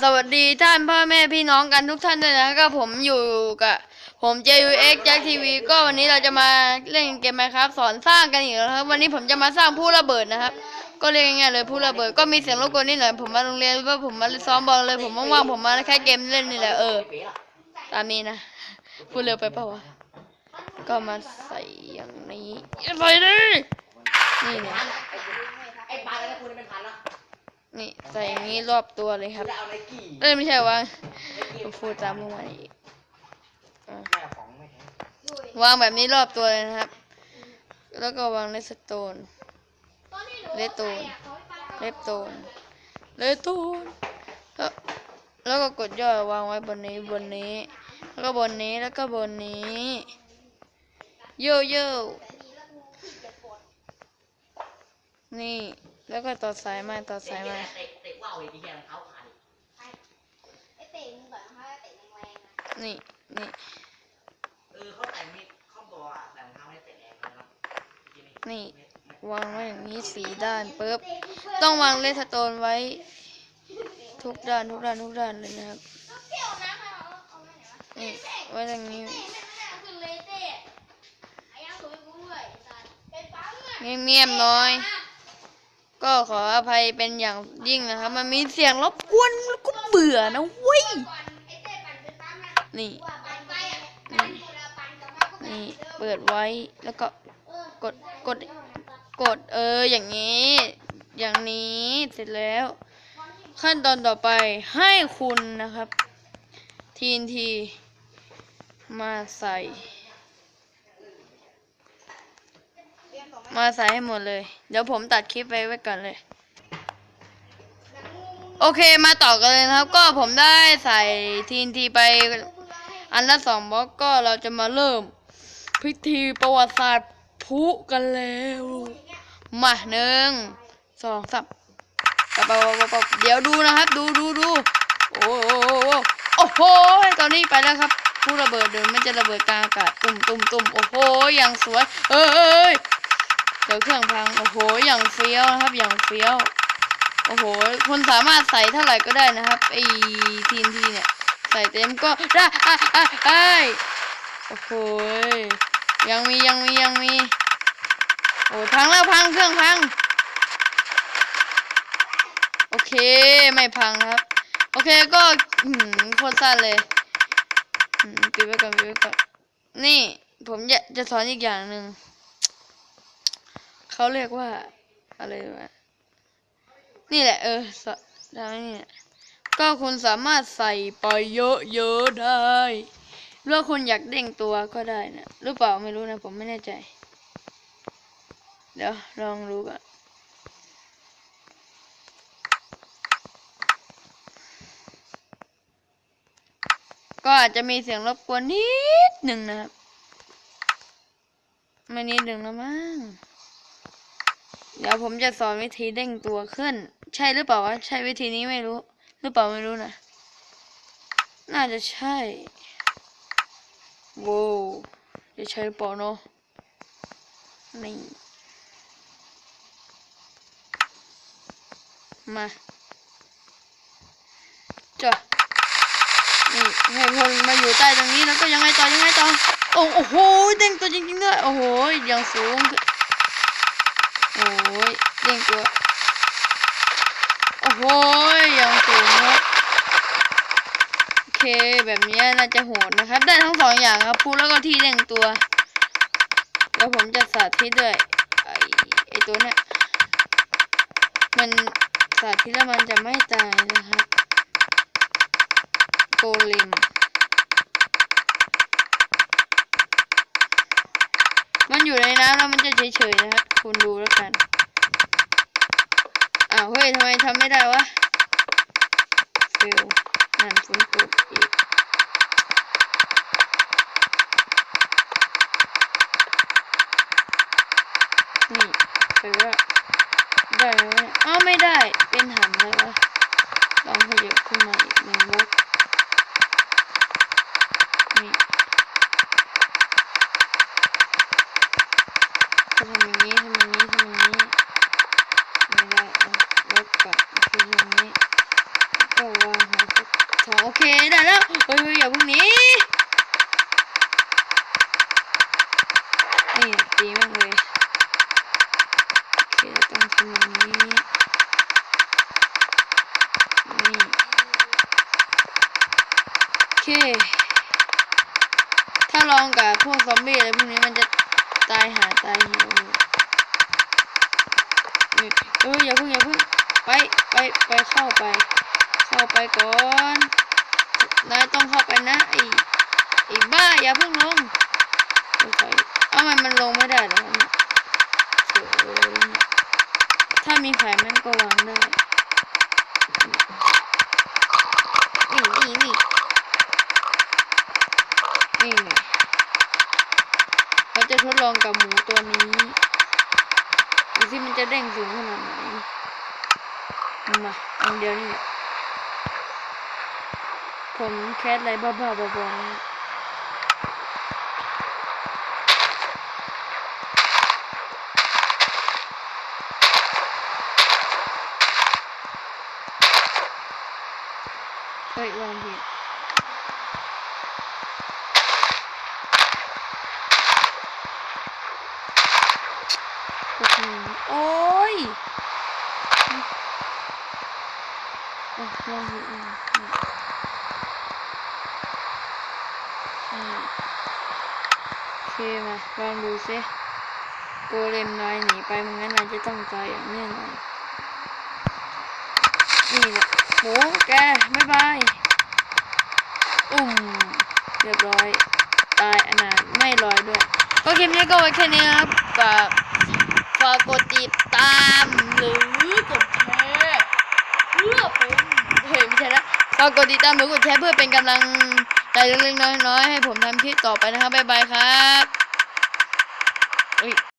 สวัสดีท่านพ่อแม่พี่น้องกันทุกท่านด้วยนะครับก็ผมอยู่กับผม JUX แจ็คทีวีก็วันนี้เราจะมาเล่นเกมไหมครับ สอนสร้างกันอีกแล้วครับ วันนี้ผมจะมาสร้างผู้ระเบิดนะครับ ก็เรียกง่ายๆเลยผู้ระเบิดก็มีเสียงรบกวนนิดหน่อยผมมาโรงเรียนว่าผมมาซ้อมบอลเลยผมว่างๆผมมาแค่เกมเล่นนี่แหละเออตามนี้นะพูดเร็วไปเปล่าวะก็มาใส่อย่างนี้ใส่ดินี่เนี่ย นี่ใส่อย่างนี้รอบตัวเลยครับจะเอาไนกี้เอ้ยไม่ใช่วางผมพูดตามลงมาอีกอะแม่ของไม่แท้วางแบบนี้รอบตัวเลยนะครับ แล้วก็วางเลสโตนเลสโตนเลสโตนเลสโตนแล้วแล้วก็กดย่อวางไว้บนนี้บนนี้ แล้วก็บนนี้แล้วก็บนนี้โยโย่นี่ แล้วก็ต่อสายมาต่อสายมาเตะเตะว่าวไอีกทีแค่เขาขาดไอ้เตะมึงก่อนเขาเตะแรงๆนะนี่นี่เออเขาแต่งมีเขาบอกอะแต่งเท้าให้เตะแรงนะครับนี่วางไว้อย่างนี้สีด้านปุ๊บต้องวางเลสโตนไว้ ทุกด้านทุกด้านทุกด้านเลยนะครับนี่ไว้อย่างนี้เงียบๆหน่อย ก็ขออภัยเป็นอย่างยิ่งนะครับ มันมีเสียงรบกวนก็เบื่อนะเว้ยนี่นี่เปิดไว้แล้วก็กดกดกดเอออย่างนี้ อย่างนี้เสร็จแล้ว ขั้นตอนต่อไปให้คุณนะครับ ทีนทีมาใส่ มาใส่ให้หมดเลย เดี๋ยวผมตัดคลิปไปไว้ก่อนเลย โอเคมาต่อกันเลยนะครับ ก็ผมได้ใส่ทีนทีไปอันละสองบล็อกก็เราจะมาเริ่ม พิธีประวัติศาสตร์พุกันแล้ว มาหนึ่งสองสามปะปะปะปะปะเดี๋ยวดูนะครับ ดูดูดูโอ้โหโอ้โหตอนนี้ไปแล้วครับผู้ระเบิดเดินมันจะระเบิดกลางอากาศตุ่มตุ่มตุ่มโอ้โหอย่างสวย เอ้ย เอ้ยเดี๋ยวเครื่องพัง โอ้โห อย่างเฟี้ยวนะครับ อย่างเฟี้ยว โอ้โหคุณสามารถใส่เท่าไหร่ก็ได้นะครับ ไอทีนทีเนี่ย ใส่เต็มก็ได้อะอะอะโอ้โห ยังมียังมียังมี โอ้พังแล้วพังเครื่องพัง โอเค ไม่พังครับ โอเคก็อืมโคตรสั้นเลยปิดไว้ก่อนปิดไว้ก่อน นี่ ผมจะจะสอนอีกอย่างหนึ่ง เขาเรียกว่าอะไรวะนี่แหละ เออสอนทำนี่ก็คุณสามารถใส่ไปเยอะๆได้หรือว่าคุณอยากเด้งตัวก็ได้นะหรือเปล่าไม่รู้นะ ผมไม่แน่ใจ เดี๋ยวลองดูก่อนก็อาจจะมีเสียงรบกวนนิดหนึ่งนะครับ ไม่นิดหนึ่งนะมั้ง เดี๋ยวผมจะสอนวิธีเด้งตัวขึ้น ใช่หรือเปล่าวะใช่วิธีนี้ไม่รู้ หรือเปล่าไม่รู้นะน่าจะใช่โว้จะใช่หรือเปล่าเนาะนี่มาจ้ะนี่ให้พลมาอยู่ใต้ตรงนี้แล้วก็ยังไงต่อยังไงต่อโอ้โหเด้งตัวจริงๆด้วยโอ้โหอย่างสูง เด้งตัว โอ้โหย่างสูงครับโอเคแบบนี้น่าจะโหดนะครับ ได้ทั้งสองอย่างครับพูแล้วก็ที่เด้งตัวแล้วผมจะสาธิตด้วยไอไอตัวเนี้ยมันสาธิตแล้วมันจะไม่ตายนะครับโกเลมมันอยู่ในน้ำแล้วมันจะเฉยๆนะครับคุณดูแล้วกัน อ้าวเฮ้ยทำ ไมทำไม่ได้วะฟิลนั่นฝนตกอีกนี่ไปว่าได้ไหมอ้าวไม่ได้เป็นหันเลยวะลองขยับขึ้นมาอีกหนึ่งบล็อกนี่จะทำอย่างนี้ทำอย่างนี้ทำอย่างนี้ ไม่ได้เอาลบกับคืออย่างนี้แล้วก็วางหัว ได้แล้วเฮ้ยเฮ้ย อย่าเพิ่งหนีนี่ตีแม่งเลยโอเคต้องทำอย่างนี้นี่โอเค ถ้าลองกับพวกซอมบี้อะไรพวกนี้มันจะตายหาตายหี่ยวเลยนี่เอออย่าเพิ่งอย่าเพิ่งไปไปไปเข้าไป เข้าไปก่อน นายต้องเข้าไปนะไอ้ไอ้บ้าอย่าเพิ่งลงค่อยๆเอ้ามันมันลงไม่ได้เหรอถ้ามีไข่มันก็วางได้นี่นี่นี่นี่เราจะทดลองกับหมูตัวนี้ดูสิมันจะเด้งสูงขนาดไหนมาอันเดียวนี่แหละ ผมแคสอะไรบ้าๆบอๆเนี่ยเฮ้ยวางผิดโอ้โหโอ้ยอะวางผิดวางผิด อืม โอเคมาลองดูซิโกเลมนายหนีไปมันงั้นนายจะต้องตายอย่างแน่นอนนี่แหละหมูแกบ๊ายบายอุ้มเรียบร้อย ตายอนาถไม่ลอยด้วย ก็คลิปนี้ก็ไว้แค่นี้ครับฝากฝากกดติดตามหรือกดแชร์เพื่อเป็นเฮ้ยไม่ใช่ละฝากกดติดตามหรือกดแชร์เพื่อเป็นกำลัง เล็กๆน้อยๆให้ผมทำคลิปต่อไปนะครับบ๊ายบายครับ